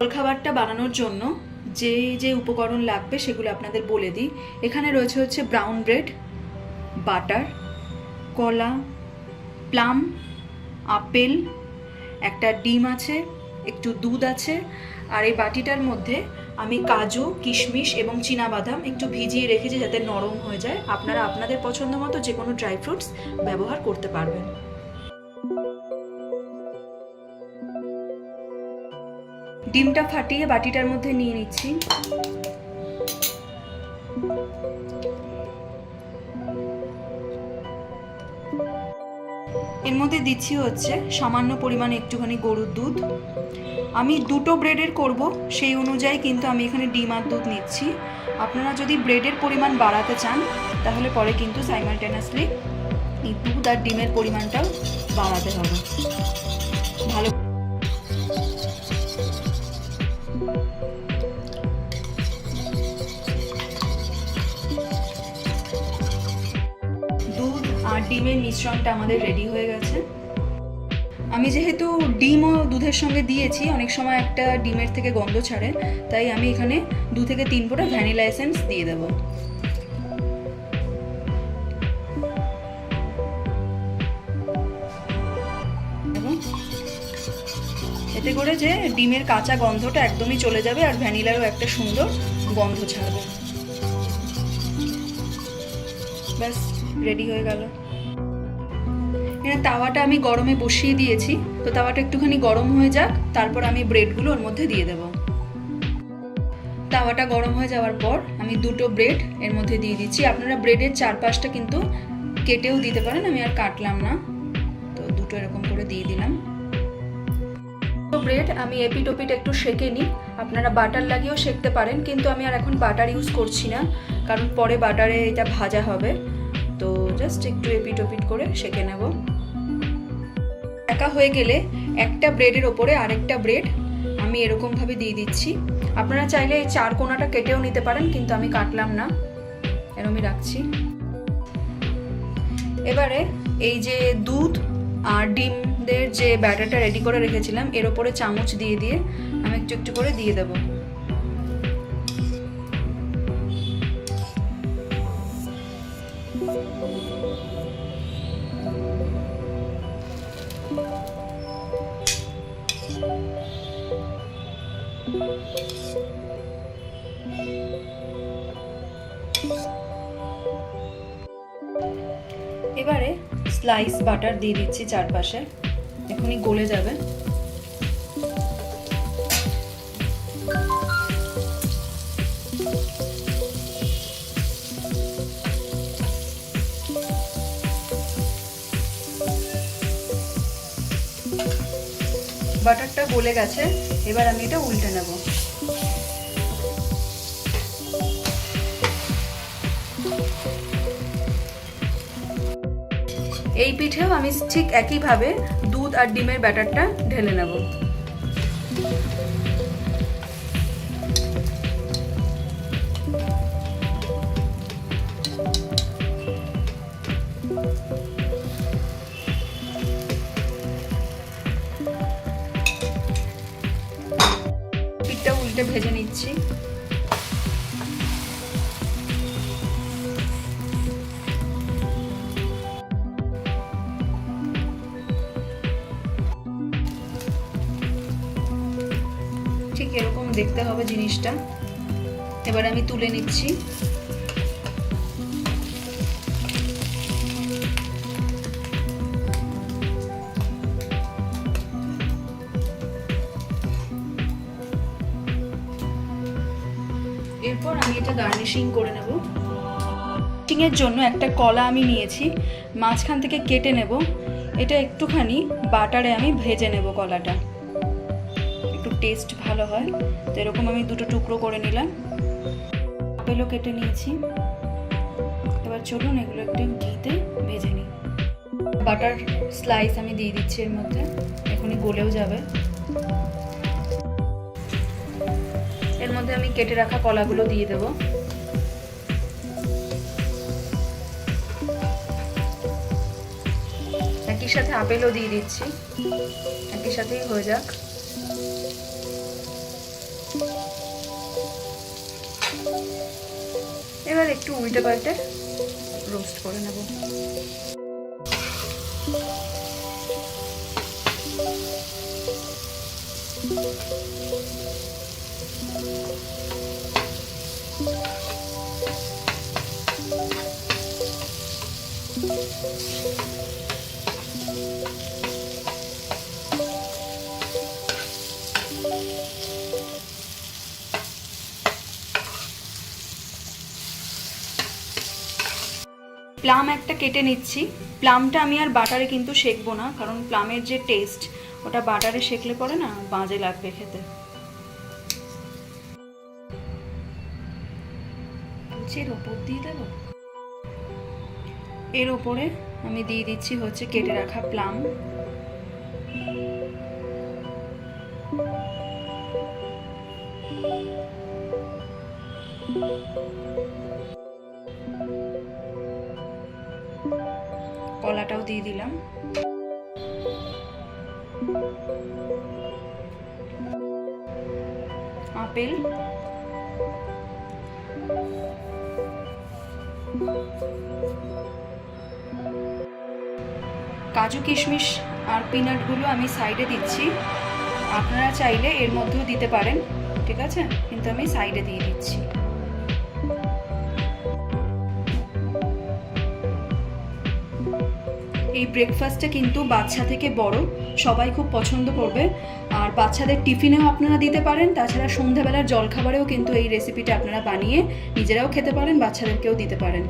জলখাবারটা বানানোর জন্য যে যে উপকরণ লাগবে সেগুলো আপনাদের বলে দিই। এখানে রয়েছে হচ্ছে ব্রাউন ব্রেড বাটার কলা প্লাম আপেল, একটা ডিম আছে, একটু দুধ আছে, আর এই বাটিটার মধ্যে আমি কাজু, কিশমিশ এবং বাদাম একটু ভিজিয়ে রেখেছি যাতে নরম হয়ে যায়। আপনারা আপনাদের পছন্দ মতো যে কোনো ড্রাই ফ্রুটস ব্যবহার করতে পারবেন। ডিমটা ফাটিয়ে বাটিটার মধ্যে নিয়ে নিচ্ছি। এর মধ্যে দিচ্ছি হচ্ছে সামান্য পরিমাণে একটুখানি গরুর দুধ। আমি দুটো ব্রেডের করব, সেই অনুযায়ী কিন্তু আমি এখানে ডিম আর দুধ নিচ্ছি। আপনারা যদি ব্রেডের পরিমাণ বাড়াতে চান, তাহলে পরে কিন্তু সাইমালটেনাসলি এই দুধ আর ডিমের পরিমাণটাও বাড়াতে হবে। ভালো দুধ আর ডিমের মিশ্রণটা আমাদের রেডি হয়ে গেছে। আমি যেহেতু ডিমও দুধের সঙ্গে দিয়েছি, অনেক সময় একটা ডিমের থেকে গন্ধ ছাড়ে, তাই আমি এখানে দু থেকে তিন ফোঁটা ভ্যানিলা এসেন্স দিয়ে দেবো। এতে করে যে ডিমের কাঁচা গন্ধটা একদমই চলে যাবে আর ভ্যানিলারও একটা সুন্দর গন্ধ ছাড়বে। ব্যাস রেডি হয়ে গেল। তাওয়াটা আমি গরমে বসিয়ে দিয়েছি। তো তাওয়াটা একটুখানি গরম হয়ে যাক, তারপর আমি ব্রেডগুলো ওর মধ্যে দিয়ে দেবো। তাওয়াটা গরম হয়ে যাওয়ার পর আমি দুটো ব্রেড এর মধ্যে দিয়ে দিচ্ছি। আপনারা ব্রেডের চারপাশটা কিন্তু কেটেও দিতে পারেন, আমি আর কাটলাম না। তো দুটো এরকম করে দিয়ে দিলাম। ব্রেড আমি এপিট ওপিট একটু সেকে নিই। আপনারা বাটার লাগিয়েও সেকতে পারেন, কিন্তু আমি আর এখন বাটার ইউজ করছি না, কারণ পরে বাটারে এটা ভাজা হবে। তো জাস্ট একটু এপিট ওপিট করে সেকে নেব। একা হয়ে গেলে একটা ব্রেডের ওপরে আরেকটা ব্রেড আমি এরকমভাবে দিয়ে দিচ্ছি। আপনারা চাইলে এই চার কোনাটা কেটেও নিতে পারেন, কিন্তু আমি কাটলাম না। এরমই রাখছি। এবারে এই যে দুধ আর ডিমদের যে ব্যাটারটা রেডি করে রেখেছিলাম, এর ওপরে চামচ দিয়ে দিয়ে আমি একটু একটু করে দিয়ে দেবো। এবারে স্লাইস বাটার দিয়ে দিচ্ছি চারপাশে। এখনই গলে যাবে। বাটারটা গলে গেছে, এবার আমি এটা উল্টে নেব। এই পিঠেও আমি ঠিক একইভাবে দুধ আর ডিমের ব্যাটারটা ঢেলে নেব। পিঠটা উল্টে ভেজে নিচ্ছি। দেখতে হবে জিনিসটা। এবার আমি তুলে নিচ্ছি। এরপর আমি এটা গার্নিশিং করে নেব। এর জন্য একটা কলা আমি নিয়েছি। মাঝখান থেকে কেটে নেব। এটা একটুখানি বাটারে আমি ভেজে নেব কলাটা। টেস্ট ভালো হয়, তো এরকম আমি দুটো টুকরো করে নিলাম। আপেলও কেটে নিয়েছি। এবার চলুন এগুলো একটু ঘিতে ভেজে নিই। বাটার স্লাইস আমি দিয়ে দিচ্ছি এর মধ্যে, এখনই গলেও যাবে। এর মধ্যে আমি কেটে রাখা কলাগুলো দিয়ে দেব। একই সাথে আপেলও দিয়ে দিচ্ছি। একই সাথেই হয়ে যাক। এবার একটু উল্টে পাল্টে রোস্ট করে নেব Thank you. প্লাম একটা কেটে নিচ্ছি। প্লামটা আমি আর বাটারে কিন্তু শেখবো না, কারণ প্লামের যে টেস্ট ওটা বাটারে শেখলে পরে না বাজে লাগবে খেতে। এর ওপর দিয়ে এর ওপরে আমি দিয়ে দিচ্ছি হচ্ছে কেটে রাখা প্লাম কলাটাও দিয়ে দিলাম। আপেল। কাজু কিশমিশ আর পিনাটগুলো আমি সাইডে দিচ্ছি। আপনারা চাইলে এর মধ্যেও দিতে পারেন, ঠিক আছে? কিন্তু আমি সাইডে দিয়ে দিচ্ছি। এই ব্রেকফাস্টটা কিন্তু বাচ্চা থেকে বড়, সবাই খুব পছন্দ করবে। আর বাচ্চাদের টিফিনেও আপনারা দিতে পারেন, তাছাড়া সন্ধ্যাবেলার জলখাবারেও কিন্তু এই রেসিপিটা আপনারা বানিয়ে নিজেরাও খেতে পারেন, বাচ্চাদেরকেও দিতে পারেন।